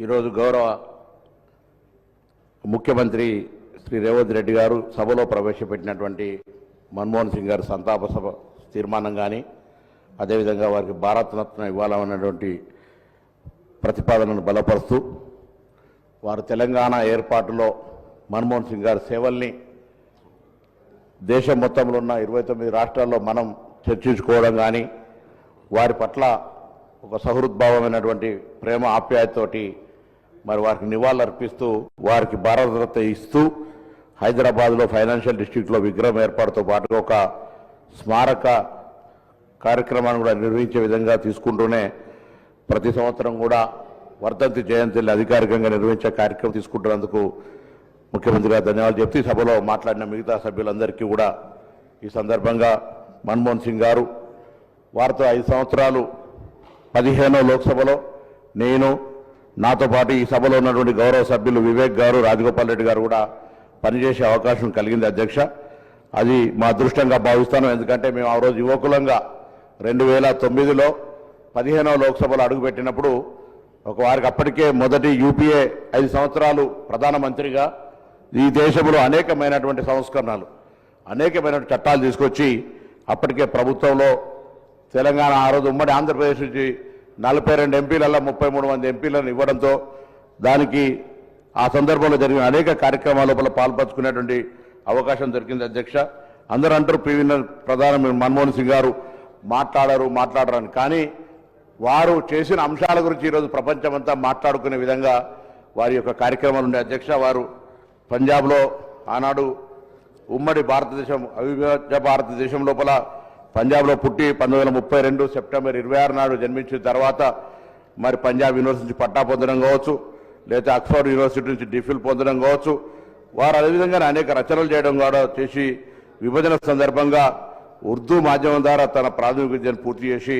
ఈరోజు గౌరవ ముఖ్యమంత్రి శ్రీ రేవంత్ రెడ్డి గారు సభలో ప్రవేశపెట్టినటువంటి మన్మోహన్ సింగ్ గారి సంతాప సభ తీర్మానం కానీ అదేవిధంగా వారికి భారతరత్న ఇవ్వాలన్నటువంటి ప్రతిపాదనను బలపరుస్తూ వారు తెలంగాణ ఏర్పాటులో మన్మోహన్ సింగ్ గారి సేవల్ని దేశం మొత్తంలో ఉన్న ఇరవై తొమ్మిది రాష్ట్రాల్లో మనం చర్చించుకోవడం కానీ వారి పట్ల ఒక సహృద్భావమైనటువంటి ప్రేమ ఆప్యాయతతోటి మరి వారికి నివాళులు అర్పిస్తూ వారికి భారతరత్న ఇస్తూ హైదరాబాద్లో ఫైనాన్షియల్ డిస్ట్రిక్ట్లో విగ్రహం ఏర్పాటుతో పాటుగా ఒక స్మారక కార్యక్రమాన్ని కూడా నిర్వహించే విధంగా తీసుకుంటూనే ప్రతి సంవత్సరం కూడా వర్ధంతి జయంతిని అధికారికంగా నిర్వహించే కార్యక్రమం తీసుకుంటున్నందుకు ముఖ్యమంత్రి గారు ధన్యవాదాలు చెప్తూ ఈ సభలో మాట్లాడిన మిగతా సభ్యులందరికీ కూడా ఈ సందర్భంగా మన్మోహన్ సింగ్ గారు వారితో ఐదు సంవత్సరాలు పదిహేనో లోక్సభలో నేను నాతో పాటు ఈ సభలో ఉన్నటువంటి గౌరవ సభ్యులు వివేక్ గారు రాజగోపాల్ రెడ్డి గారు కూడా పనిచేసే అవకాశం కలిగింది అధ్యక్ష. అది మా అదృష్టంగా భావిస్తాను. ఎందుకంటే మేము ఆ రోజు యువకులంగా రెండు వేల తొమ్మిదిలో పదిహేనవ లోక్సభలో అడుగుపెట్టినప్పుడు ఒక వారికి అప్పటికే మొదటి యూపీఏ ఐదు సంవత్సరాలు ప్రధానమంత్రిగా ఈ దేశంలో అనేకమైనటువంటి సంస్కరణలు అనేకమైన చట్టాలు తీసుకొచ్చి అప్పటికే ప్రభుత్వంలో తెలంగాణ ఆ రోజు ఉమ్మడి ఆంధ్రప్రదేశ్ నుంచి నలభై రెండు ఎంపీలలో ముప్పై మూడు మంది ఎంపీలను ఇవ్వడంతో దానికి ఆ సందర్భంలో జరిగిన అనేక కార్యక్రమాల లోపల పాల్పంచుకునేటువంటి అవకాశం దొరికింది అధ్యక్ష. అందరూ అంటారు పివి ప్రధాని మన్మోహన్ సింగ్ గారు మాట్లాడరు మాట్లాడరని కానీ వారు చేసిన అంశాల గురించి ఈరోజు ప్రపంచమంతా మాట్లాడుకునే విధంగా వారి యొక్క కార్యక్రమాలు ఉండే అధ్యక్ష వారు పంజాబ్లో ఆనాడు ఉమ్మడి భారతదేశం అవిభాజ్య భారతదేశం లోపల పంజాబ్లో పుట్టి పంతొమ్మిది వందల ముప్పై రెండు సెప్టెంబర్ ఇరవై ఆరు నాడు జన్మించిన తర్వాత మరి పంజాబ్ యూనివర్సిటీ నుంచి పట్టా పొందడం కావచ్చు లేదా ఆక్స్ఫర్డ్ యూనివర్సిటీ నుంచి డిఫిల్ పొందడం కావచ్చు వారు అదేవిధంగా అనేక రచనలు చేయడం కూడా చేసి విభజన సందర్భంగా ఉర్దూ మాధ్యమం ద్వారా తన ప్రాథమిక విద్యను పూర్తి చేసి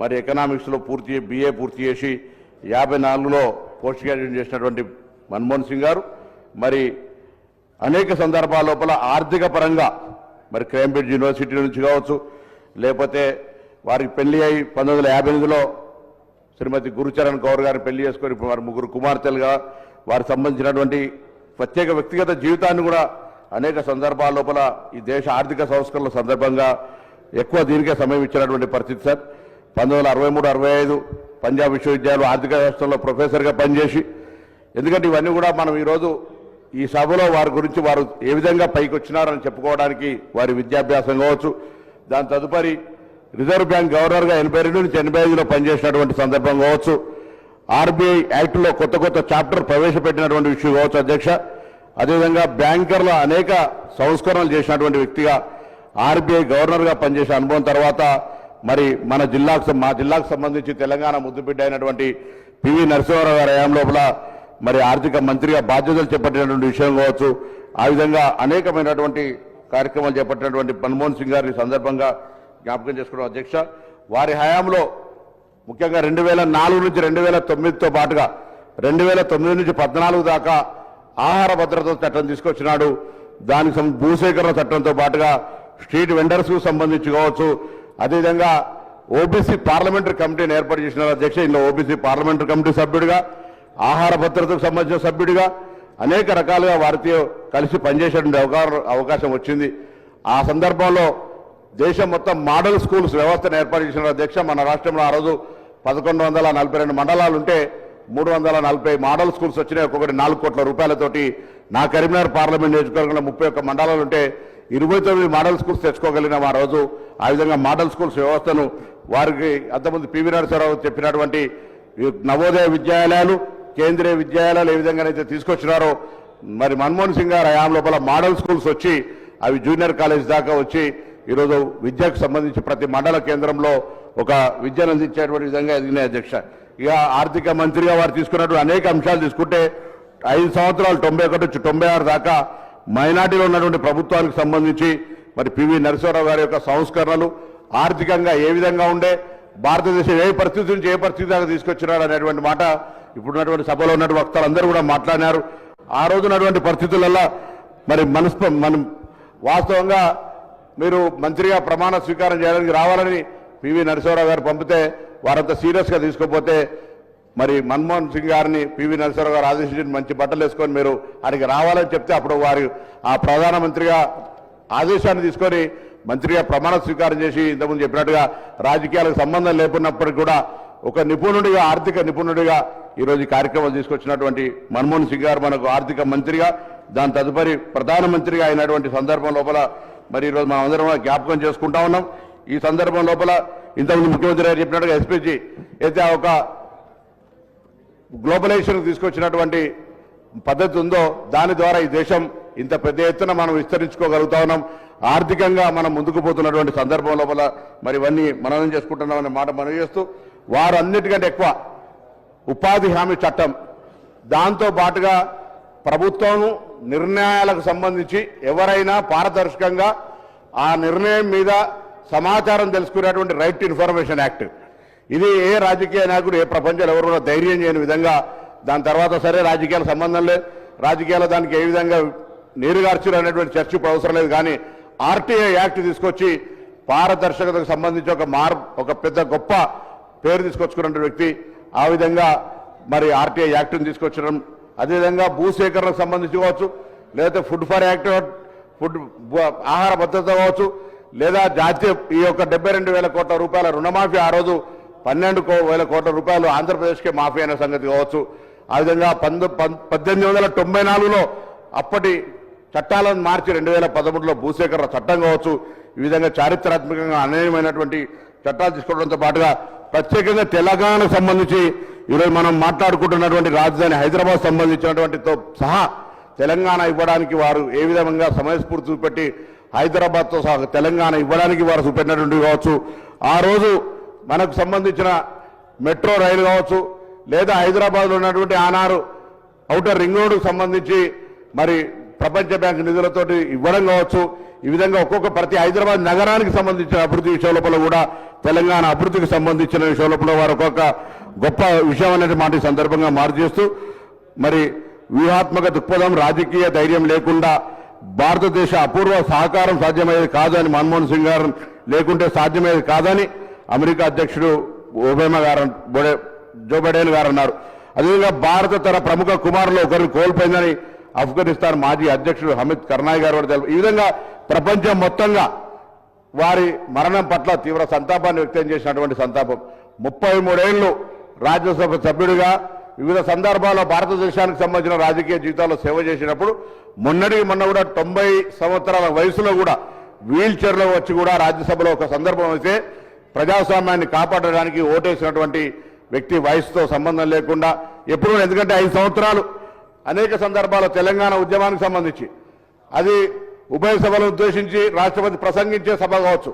మరి ఎకనామిక్స్లో పూర్తి బీఏ పూర్తి చేసి యాభై నాలుగులో పోస్ట్ గ్రాడ్యుయేషన్ చేసినటువంటి మన్మోహన్ సింగ్ గారు మరి అనేక సందర్భాల లోపల ఆర్థిక పరంగా మరి క్రేంబ్రిడ్జ్ యూనివర్సిటీ నుంచి కావచ్చు లేకపోతే వారికి పెళ్ళి అయి పంతొమ్మిది వందల యాభై ఎనిమిదిలో శ్రీమతి గురుచరణ్ కౌర్ గారిని పెళ్ళి చేసుకొని వారి ముగ్గురు కుమార్తెలుగా వారికి సంబంధించినటువంటి ప్రత్యేక వ్యక్తిగత జీవితాన్ని కూడా అనేక సందర్భాల లోపల ఈ దేశ ఆర్థిక సంస్కరణల సందర్భంగా ఎక్కువ దీనికే సమయం ఇచ్చినటువంటి పరిస్థితి సార్. పంతొమ్మిది వందల అరవై మూడు అరవై ఐదు పంజాబ్ విశ్వవిద్యాలయం ఆర్థిక వ్యవస్థలో ప్రొఫెసర్గా పనిచేసి ఎందుకంటే ఇవన్నీ కూడా మనం ఈరోజు ఈ సభలో వారి గురించి వారు ఏ విధంగా పైకి వచ్చినారని చెప్పుకోవడానికి వారి విద్యాభ్యాసం కావచ్చు దాని తదుపరి రిజర్వ్ బ్యాంక్ గవర్నర్గా ఎనభై రెండు నుంచి ఎనభై ఐదులో పనిచేసినటువంటి సందర్భం కావచ్చు. ఆర్బీఐ యాక్ట్లో కొత్త కొత్త చాప్టర్ ప్రవేశపెట్టినటువంటి విషయం కావచ్చు అధ్యక్ష. అదేవిధంగా బ్యాంకర్ల అనేక సంస్కరణలు చేసినటువంటి వ్యక్తిగా ఆర్బీఐ గవర్నర్గా పనిచేసే అనుభవం తర్వాత మరి మన జిల్లాకు మా జిల్లాకు సంబంధించి తెలంగాణ ముద్దుబిడ్డ అయినటువంటి పివి నరసింహారావు గారి హయాం లోపల మరి ఆర్థిక మంత్రిగా బాధ్యతలు చేపట్టినటువంటి విషయం కావచ్చు. ఆ విధంగా అనేకమైనటువంటి కార్యక్రమాలు చేపట్టినటువంటి మన్మోహన్ సింగ్ గారి సందర్భంగా జ్ఞాపకం చేసుకోవడం అధ్యక్ష. వారి హయాంలో ముఖ్యంగా రెండు వేల నాలుగు నుంచి రెండు వేల తొమ్మిదితో పాటుగా రెండు వేల తొమ్మిది నుంచి పద్నాలుగు దాకా ఆహార భద్రత చట్టం తీసుకొచ్చినాడు. దానికి సం- భూసేకరణ చట్టంతో పాటుగా స్ట్రీట్ వెండర్స్కు సంబంధించి కావచ్చు. అదేవిధంగా ఓబీసీ పార్లమెంటరీ కమిటీని ఏర్పాటు చేసిన అధ్యక్ష. ఇందులో ఓబీసీ పార్లమెంటరీ కమిటీ సభ్యుడిగా ఆహార భద్రతకు సంబంధించిన సభ్యుడిగా అనేక రకాలుగా వారితో కలిసి పనిచేసేటువంటి అవకాశం అవకాశం వచ్చింది. ఆ సందర్భంలో దేశం మొత్తం మోడల్ స్కూల్స్ వ్యవస్థను ఏర్పాటు చేసిన అధ్యక్ష మన రాష్ట్రంలో ఆ రోజు పదకొండు వందల నలభై రెండు మండలాలు ఉంటే మూడు వందల నలభై మోడల్ స్కూల్స్ వచ్చినాయి. ఒక్కొక్కటి నాలుగు కోట్ల రూపాయలతోటి. నా కరీంనగర్ పార్లమెంట్ నియోజకవర్గంలో ముప్పై ఒక్క మండలాలు ఉంటే ఇరవై తొమ్మిది మోడల్ స్కూల్స్ తెచ్చుకోగలిగినాం ఆ రోజు. ఆ విధంగా మోడల్ స్కూల్స్ వ్యవస్థను వారికి అంతకుముందు పివి నరసరావు చెప్పినటువంటి నవోదయ విద్యాలయాలు కేంద్రీయ విద్యాలయాలు ఏ విధంగానైతే తీసుకొచ్చినారో మరి మన్మోహన్ సింగ్ గారు హయాం లోపల మోడల్ స్కూల్స్ వచ్చి అవి జూనియర్ కాలేజ్ దాకా వచ్చి ఈరోజు విద్యకు సంబంధించి ప్రతి మండల కేంద్రంలో ఒక విద్యను అందించేటువంటి విధంగా ఎదిగినాయి అధ్యక్ష. ఇక ఆర్థిక మంత్రిగా వారు తీసుకున్నటువంటి అనేక అంశాలు తీసుకుంటే ఐదు సంవత్సరాలు తొంభై ఒకటి నుంచి తొంభై ఆరు దాకా మైనార్టీలో ఉన్నటువంటి ప్రభుత్వానికి సంబంధించి మరి పివి నరసింహరావు గారి యొక్క సంస్కరణలు ఆర్థికంగా ఏ విధంగా ఉండే భారతదేశం ఏ పరిస్థితి నుంచి ఏ పరిస్థితి దాకా తీసుకొచ్చినాడు అనేటువంటి మాట ఇప్పుడున్నటువంటి సభలో ఉన్నటువంటి వక్తలందరూ కూడా మాట్లాడినారు. ఆ రోజు ఉన్నటువంటి పరిస్థితులలో మరి మనస్ప మనం వాస్తవంగా మీరు మంత్రిగా ప్రమాణ స్వీకారం చేయడానికి రావాలని పివి నరసింహరావు గారు పంపితే వారంతా సీరియస్గా తీసుకోపోతే మరి మన్మోహన్ సింగ్ గారిని పివి నరసింహరావు గారు ఆదేశించి మంచి బట్టలు వేసుకొని మీరు ఆయనకి రావాలని చెప్తే అప్పుడు వారు ఆ ప్రధానమంత్రిగా ఆదేశాన్ని తీసుకొని మంత్రిగా ప్రమాణ స్వీకారం చేసి ఇంతకుముందు చెప్పినట్టుగా రాజకీయాలకు సంబంధం లేకున్నప్పటికీ కూడా ఒక నిపుణుడిగా ఆర్థిక నిపుణుడిగా ఈరోజు కార్యక్రమాలు తీసుకొచ్చినటువంటి మన్మోహన్ సింగ్ గారు మనకు ఆర్థిక మంత్రిగా దాని తదుపరి ప్రధానమంత్రిగా అయినటువంటి సందర్భం లోపల మరి ఈరోజు మనం అందరం జ్ఞాపకం చేసుకుంటా ఉన్నాం. ఈ సందర్భం లోపల ఇంతకుముందు ముఖ్యమంత్రి గారు చెప్పినట్టుగా ఎస్పీజీ అయితే ఒక గ్లోబలైజేషన్ తీసుకొచ్చినటువంటి పద్ధతి ఉందో దాని ద్వారా ఈ దేశం ఇంత పెద్ద ఎత్తున మనం విస్తరించుకోగలుగుతా ఉన్నాం. ఆర్థికంగా మనం ముందుకు పోతున్నటువంటి సందర్భం లోపల మరి ఇవన్నీ మననం చేసుకుంటున్నాం అనే మాట మనం చేస్తూ వారు అన్నిటికంటే ఎక్కువ ఉపాధి హామీ చట్టం. దాంతో పాటుగా ప్రభుత్వం నిర్ణయాలకు సంబంధించి ఎవరైనా పారదర్శకంగా ఆ నిర్ణయం మీద సమాచారం తెలుసుకునేటువంటి రైట్ టు ఇన్ఫర్మేషన్ యాక్ట్. ఇది ఏ రాజకీయ నాయకుడు ఏ ప్రపంచంలో ఎవరు కూడా ధైర్యం చేయని విధంగా దాని తర్వాత సరే రాజకీయాల సంబంధం లేదు. రాజకీయాల దానికి ఏ విధంగా నీరుగార్చులు అనేటువంటి చర్చ ఇప్పుడు అవసరం లేదు కానీ ఆర్టీఐ యాక్ట్ తీసుకొచ్చి పారదర్శకతకు సంబంధించి ఒక మార్ ఒక పెద్ద గొప్ప పేరు తీసుకొచ్చుకున్న వ్యక్తి. ఆ విధంగా మరి ఆర్టీఐ యాక్ట్ని తీసుకొచ్చడం అదేవిధంగా భూసేకరణకు సంబంధించి కావచ్చు లేదా ఫుడ్ ఫర్ యాక్ట్ ఫుడ్ ఆహార భద్రత కావచ్చు లేదా జాతీయ ఈ యొక్క డెబ్బై రెండు వేల కోట్ల రూపాయల రుణమాఫీ ఆ రోజు పన్నెండు కో- వేల కోట్ల రూపాయలు ఆంధ్రప్రదేశ్కే మాఫీ అయిన సంగతి కావచ్చు. ఆ విధంగా పంతొమ్మిది పద్దెనిమిది వందల తొంభై నాలుగులో అప్పటి చట్టాలను మార్చి రెండు వేల పదమూడులో భూసేకరణ చట్టం కావచ్చు. ఈ విధంగా చారిత్రాత్మకంగా అనేకమైనటువంటి చట్టాలు తీసుకోవడంతో పాటుగా ప్రత్యేకంగా తెలంగాణకు సంబంధించి ఈరోజు మనం మాట్లాడుకుంటున్నటువంటి రాజధాని హైదరాబాద్ సంబంధించినటువంటితో సహా తెలంగాణ ఇవ్వడానికి వారు ఏ విధంగా సమయస్ఫూర్తి చూపెట్టి హైదరాబాద్తో సహా తెలంగాణ ఇవ్వడానికి వారు చూపెట్టినటువంటి కావచ్చు. ఆ రోజు మనకు సంబంధించిన మెట్రో రైలు కావచ్చు లేదా హైదరాబాద్లో ఉన్నటువంటి ఆనారు అవుటర్ రింగ్ రోడ్కు సంబంధించి మరి ప్రపంచ బ్యాంక్ నిధులతోటి ఇవ్వడం కావచ్చు. ఈ విధంగా ఒక్కొక్క ప్రతి హైదరాబాద్ నగరానికి సంబంధించిన అభివృద్ధి విషయం లోపల కూడా తెలంగాణ అభివృద్ధికి సంబంధించిన విషయం లోపల వారు ఒక్కొక్క గొప్ప విషయం అనేది మాట సందర్భంగా మారు చేస్తూ మరి వ్యూహాత్మక దృక్పథం రాజకీయ ధైర్యం లేకుండా భారతదేశ అపూర్వ సహకారం సాధ్యమయ్యేది కాదని మన్మోహన్ సింగ్ గారు లేకుంటే సాధ్యమయ్యేది కాదని అమెరికా అధ్యక్షుడు ఒబేమా గారు జో బైడెన్ గారు అన్నారు. అదేవిధంగా భారత తన ప్రముఖ కుమారులు ఒకరిని కోల్పోయిందని ఆఫ్ఘనిస్తాన్ మాజీ అధ్యక్షుడు హమీద్ కర్నాయ్ గారు కూడా తెలుపు ఈ విధంగా ప్రపంచం మొత్తంగా వారి మరణం పట్ల తీవ్ర సంతాపాన్ని వ్యక్తం చేసినటువంటి సంతాపం. ముప్పై మూడేళ్ళు రాజ్యసభ సభ్యుడిగా వివిధ సందర్భాల్లో భారతదేశానికి సంబంధించిన రాజకీయ జీవితాల్లో సేవ చేసినప్పుడు మొన్నటికి మొన్న కూడా తొంభై సంవత్సరాల వయసులో కూడా వీల్ చైర్లో వచ్చి కూడా రాజ్యసభలో ఒక సందర్భం అయితే ప్రజాస్వామ్యాన్ని కాపాడడానికి ఓటేసినటువంటి వ్యక్తి వయసుతో సంబంధం లేకుండా ఎప్పుడు ఎందుకంటే ఐదు సంవత్సరాలు అనేక సందర్భాల్లో తెలంగాణ ఉద్యమానికి సంబంధించి. అది ఉభయ సభలను ఉద్దేశించి రాష్ట్రపతి ప్రసంగించే సభ కావచ్చు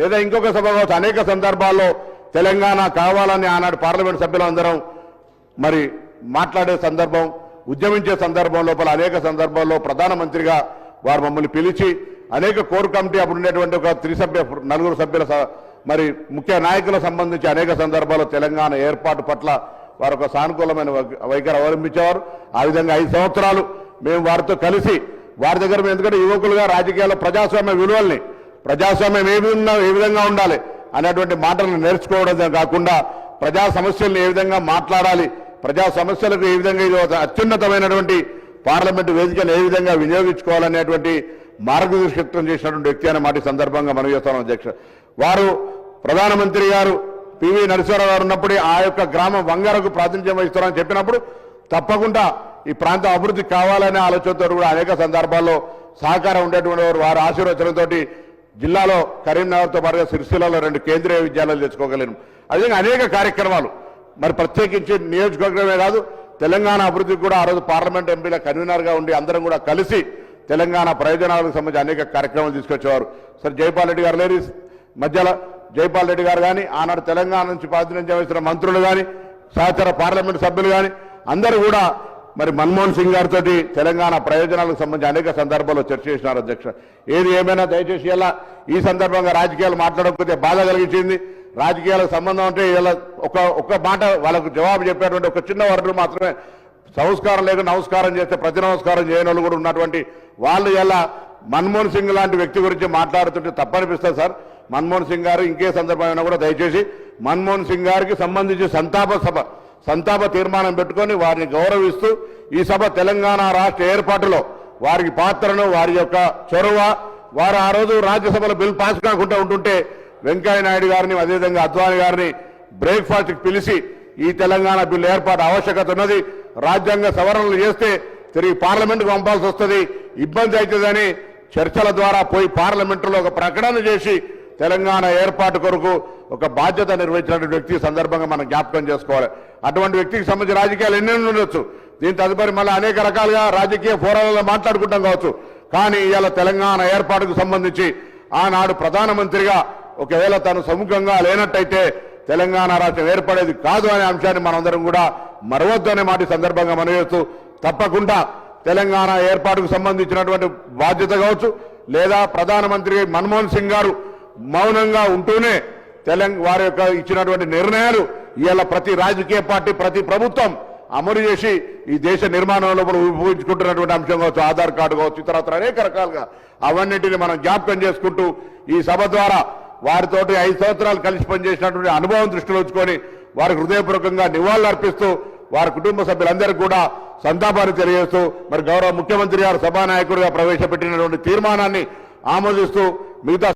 లేదా ఇంకొక సభ కావచ్చు. అనేక సందర్భాల్లో తెలంగాణ కావాలని ఆనాడు పార్లమెంట్ సభ్యులందరం మరి మాట్లాడే సందర్భం ఉద్యమించే సందర్భం లోపల అనేక సందర్భాల్లో ప్రధానమంత్రిగా వారు మమ్మల్ని పిలిచి అనేక కోర్ కమిటీ అప్పుడు ఉండేటువంటి ఒక త్రిసభ్య నలుగురు సభ్యుల మరి ముఖ్య నాయకులకు సంబంధించి అనేక సందర్భాల్లో తెలంగాణ ఏర్పాటు పట్ల వారు ఒక సానుకూలమైన వై- వైఖరి అవలంబించేవారు. ఆ విధంగా ఐదు సంవత్సరాలు మేము వారితో కలిసి వారి దగ్గర మేము ఎందుకంటే యువకులుగా రాజకీయాల్లో ప్రజాస్వామ్య విలువల్ని ప్రజాస్వామ్యం ఏ విధంగా ఏ విధంగా ఉండాలి అనేటువంటి మాటలను నేర్చుకోవడం కాకుండా ప్రజా సమస్యలను ఏ విధంగా మాట్లాడాలి ప్రజా సమస్యలకు ఏ విధంగా ఇది ఒక అత్యున్నతమైనటువంటి పార్లమెంటు వేదికను ఏ విధంగా వినియోగించుకోవాలనేటువంటి మార్గదర్శకత్వం చేసినటువంటి వ్యక్తి అనే మాట సందర్భంగా మనం చేస్తాం అధ్యక్ష. వారు ప్రధానమంత్రి గారు పివి నరసింహారావు గారు ఉన్నప్పుడు ఆ యొక్క గ్రామం వంగారకు ప్రాతినిధ్యం వహిస్తారని చెప్పినప్పుడు తప్పకుండా ఈ ప్రాంతం అభివృద్ధి కావాలనే ఆలోచనతో కూడా అనేక సందర్భాల్లో సహకారం ఉండేటువంటి వారు వారి ఆశీర్వచనంతో జిల్లాలో కరీంనగర్తో పాటుగా సిరిసిల్లలో రెండు కేంద్రీయ విద్యాలయాలు తెచ్చుకోగలిగాం అదేవిధంగా అనేక కార్యక్రమాలు. మరి ప్రత్యేకించి నియోజకవర్గమే కాదు తెలంగాణ అభివృద్ధికి కూడా ఆ రోజు పార్లమెంట్ ఎంపీల కన్వీనర్గా ఉండి అందరం కూడా కలిసి తెలంగాణ ప్రయోజనాలకు సంబంధించి అనేక కార్యక్రమాలు తీసుకొచ్చేవారు. సరే జైపాల్ రెడ్డి గారు లేరు. మధ్యలో జైపాల్ రెడ్డి గారు కానీ ఆనాడు తెలంగాణ నుంచి ప్రాతినిధ్యం వహిస్తున్న మంత్రులు కానీ సహచర పార్లమెంట్ సభ్యులు కానీ అందరూ కూడా మరి మన్మోహన్ సింగ్ గారితో తెలంగాణ ప్రయోజనాలకు సంబంధించి అనేక సందర్భాల్లో చర్చ చేసినారు అధ్యక్ష. ఏది ఏమైనా దయచేసి ఇలా ఈ సందర్భంగా రాజకీయాలు మాట్లాడకపోతే బాధ కలిగించింది. రాజకీయాలకు సంబంధం అంటే ఇలా ఒక ఒక మాట వాళ్ళకు జవాబు చెప్పేటువంటి ఒక చిన్న వర్గం మాత్రమే. సంస్కారం లేక నమస్కారం చేస్తే ప్రతి నమస్కారం చేయని వాళ్ళు కూడా ఉన్నటువంటి వాళ్ళు ఎలా మన్మోహన్ సింగ్ లాంటి వ్యక్తి గురించి మాట్లాడుతుంటే తప్పనిపిస్తుంది సార్. మన్మోహన్ సింగ్ గారు ఇంకే సందర్భమైనా కూడా దయచేసి మన్మోహన్ సింగ్ గారికి సంబంధించి సంతాప సభ సంతాప తీర్మానం పెట్టుకొని వారిని గౌరవిస్తూ ఈ సభ తెలంగాణ రాష్ట్ర ఏర్పాటులో వారికి పాత్రను వారి యొక్క చొరవ వారు ఆ రోజు రాజ్యసభలో బిల్ పాస్ కాకుండా ఉంటుంటే వెంకయ్య నాయుడు గారిని అదేవిధంగా అద్వాని గారిని బ్రేక్ఫాస్ట్కి పిలిచి ఈ తెలంగాణ బిల్లు ఏర్పాటు ఆవశ్యకత ఉన్నది. రాజ్యాంగ సవరణలు చేస్తే తిరిగి పార్లమెంట్కు పంపాల్సి వస్తుంది. ఇబ్బంది అవుతుందని చర్చల ద్వారా పోయి పార్లమెంటులో ఒక ప్రకటన చేసి తెలంగాణ ఏర్పాటు కొరకు ఒక బాధ్యత నిర్వహించినటువంటి వ్యక్తి సందర్భంగా మనం జ్ఞాపకం చేసుకోవాలి. అటువంటి వ్యక్తికి సంబంధించిన రాజకీయాలు ఎన్ని ఉండొచ్చు. దీని తదుపరి మళ్ళీ అనేక రకాలుగా రాజకీయ ఫోరాలలో మాట్లాడుకుంటాం కావచ్చు. కానీ ఇవాళ తెలంగాణ ఏర్పాటుకు సంబంధించి ఆనాడు ప్రధానమంత్రిగా ఒకవేళ తను సముఖంగా లేనట్టయితే తెలంగాణ రాష్ట్రం ఏర్పడేది కాదు అనే అంశాన్ని మనందరం కూడా మరవద్దు అనే మాట సందర్భంగా మనం చేస్తూ తప్పకుండా తెలంగాణ ఏర్పాటుకు సంబంధించినటువంటి బాధ్యత కావచ్చు. లేదా ప్రధానమంత్రి మన్మోహన్ సింగ్ గారు మౌనంగా ఉంటూనే తెలంగాణ వారి యొక్క ఇచ్చినటువంటి నిర్ణయాలు ఇవాళ ప్రతి రాజకీయ పార్టీ ప్రతి ప్రభుత్వం అమలు చేసి ఈ దేశ నిర్మాణంలో మనం ఉపయోగించుకుంటున్నటువంటి అంశం కావచ్చు ఆధార్ కార్డు కావచ్చు ఇతరత్ర అనేక రకాలుగా అవన్నిటిని మనం జ్ఞాపకం చేసుకుంటూ ఈ సభ ద్వారా వారితోటి ఐదు సంవత్సరాలు కలిసి పనిచేసినటువంటి అనుభవం దృష్టిలో ఉంచుకొని వారికి హృదయపూర్వకంగా నివాళులు అర్పిస్తూ వారి కుటుంబ సభ్యులందరికీ కూడా సంతాపాన్ని తెలియజేస్తూ మరి గౌరవ ముఖ్యమంత్రి గారు సభానాయకుడిగా ప్రవేశపెట్టినటువంటి తీర్మానాన్ని ఆమోదిస్తూ మిగతా